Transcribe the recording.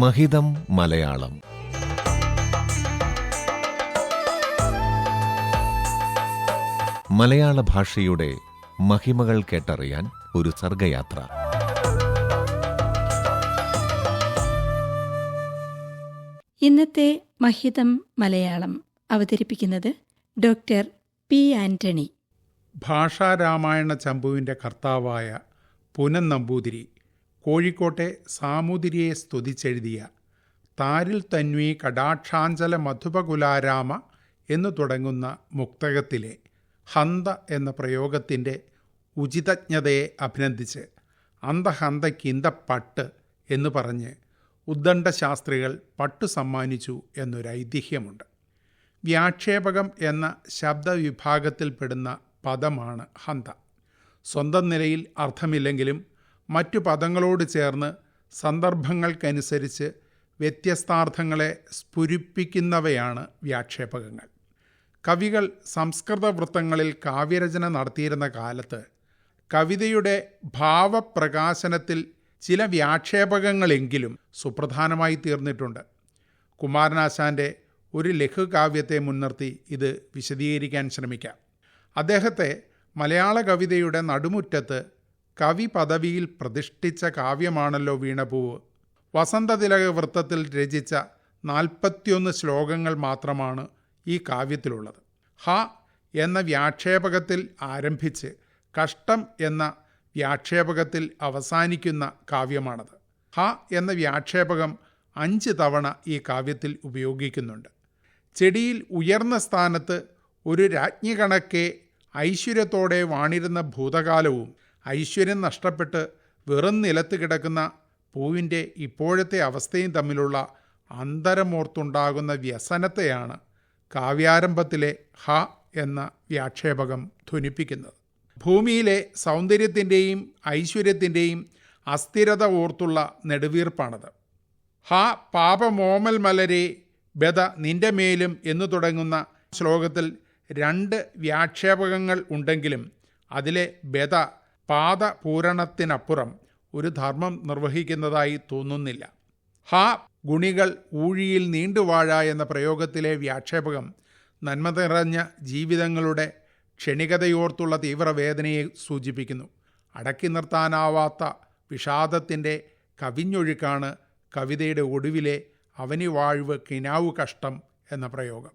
മഹിതം മലയാളം. മലയാള ഭാഷയുടെ മഹിമകൾ കേട്ടറിയാൻ ഒരു സർഗയാത്ര. ഇന്നത്തെ മഹിതം മലയാളം അവതരിപ്പിക്കുന്നത് ഡോക്ടർ പി ആന്റണി. ഭാഷാരാമായണ ചമ്പുവിന്റെ കർത്താവായ പുനൻ നമ്പൂതിരി കോഴിക്കോട്ടെ സാമൂതിരിയെ സ്തുതിച്ചെഴുതിയ താരിൽ തന്വി കടാക്ഷാഞ്ചല മധുപകുലാരാമ എന്നു തുടങ്ങുന്ന മുക്തകത്തിലെ ഹന്ത എന്ന പ്രയോഗത്തിന്റെ ഉചിതജ്ഞതയെ അഭിനന്ദിച്ച് അന്തഹന്തക്കിന്ത പട്ട് എന്ന് പറഞ്ഞ് ഉദ്ദണ്ഡ ശാസ്ത്രികൾ പട്ടു സമ്മാനിച്ചു എന്നൊരു ഐതിഹ്യമുണ്ട്. വ്യാക്ഷേപകം എന്ന ശബ്ദവിഭാഗത്തിൽപ്പെടുന്ന പദമാണ് ഹന്ത. സ്വന്തം നിലയിൽ അർത്ഥമില്ലെങ്കിലും മറ്റു പദങ്ങളോട് ചേർന്ന് സന്ദർഭങ്ങൾക്കനുസരിച്ച് വ്യത്യസ്താർത്ഥങ്ങളെ സ്ഫുരിപ്പിക്കുന്നവയാണ് വ്യാക്ഷേപകങ്ങൾ. കവികൾ സംസ്കൃത വൃത്തങ്ങളിൽ കാവ്യരചന നടത്തിയിരുന്ന കാലത്ത് കവിതയുടെ ഭാവപ്രകാശനത്തിൽ ചില വ്യാക്ഷേപകങ്ങളെങ്കിലും സുപ്രധാനമായി തീർന്നിട്ടുണ്ട്. കുമാരനാശാന്റെ ഒരു ലഘുകാവ്യത്തെ മുൻനിർത്തി ഇത് വിശദീകരിക്കാൻ ശ്രമിക്കാം. അദ്ദേഹത്തെ മലയാള കവിതയുടെ നടുമുറ്റത്ത് കവി പദവിയിൽ പ്രതിഷ്ഠിച്ച കാവ്യമാണല്ലോ വീണപൂവ്. വസന്തതിലക വൃത്തത്തിൽ രചിച്ച നാൽപ്പത്തിയൊന്ന് ശ്ലോകങ്ങൾ മാത്രമാണ് ഈ കാവ്യത്തിലുള്ളത്. ഹ എന്ന വ്യാക്ഷേപകത്തിൽ ആരംഭിച്ച് കഷ്ടം എന്ന വ്യാക്ഷേപകത്തിൽ അവസാനിക്കുന്ന കാവ്യമാണത്. ഹ എന്ന വ്യാക്ഷേപകം അഞ്ച് തവണ ഈ കാവ്യത്തിൽ ഉപയോഗിക്കുന്നുണ്ട്. ചെടിയിൽ ഉയർന്ന സ്ഥാനത്ത് ഒരു രാജ്ഞി കണക്കെ ഐശ്വര്യത്തോടെ വാണിരുന്ന ഭൂതകാലവും ഐശ്വര്യം നഷ്ടപ്പെട്ട് വെറും നിലത്ത് കിടക്കുന്ന പൂവിന്റെ ഇപ്പോഴത്തെ അവസ്ഥയും തമ്മിലുള്ള അന്തരമോർത്തുണ്ടാകുന്ന വ്യസനത്തെയാണ് കാവ്യാരംഭത്തിലെ ഹ എന്ന വ്യാക്ഷേപകം ധ്വനിപ്പിക്കുന്നത്. ഭൂമിയിലെ സൗന്ദര്യത്തിന്റെയും ഐശ്വര്യത്തിന്റെയും അസ്ഥിരത ഓർത്തുള്ള നെടുവീർപ്പാണത്. ഹ പാപമോമൽ മലരെ ബദ നിന്റെ മേലും എന്നു തുടങ്ങുന്ന ശ്ലോകത്തിൽ രണ്ട് വ്യാക്ഷേപകങ്ങൾ ഉണ്ടെങ്കിലും അതിലെ ബദ പാദപൂരണത്തിനപ്പുറം ഒരു ധർമ്മം നിർവഹിക്കുന്നതായി തോന്നുന്നില്ല. ഹാ ഗുണികൾ ഊഴിയിൽ നീണ്ടുവാഴ എന്ന പ്രയോഗത്തിലെ വ്യാക്ഷേപകം നന്മ നിറഞ്ഞ ജീവിതങ്ങളുടെ ക്ഷണികതയോർത്തുള്ള തീവ്രവേദനയെ സൂചിപ്പിക്കുന്നു. അടക്കി നിർത്താനാവാത്ത വിഷാദത്തിന്റെ കവിഞ്ഞൊഴുക്കാണ് കവിതയുടെ ഒടുവിലെ അവനി വാഴ്വ് കിനാവു കഷ്ടം എന്ന പ്രയോഗം.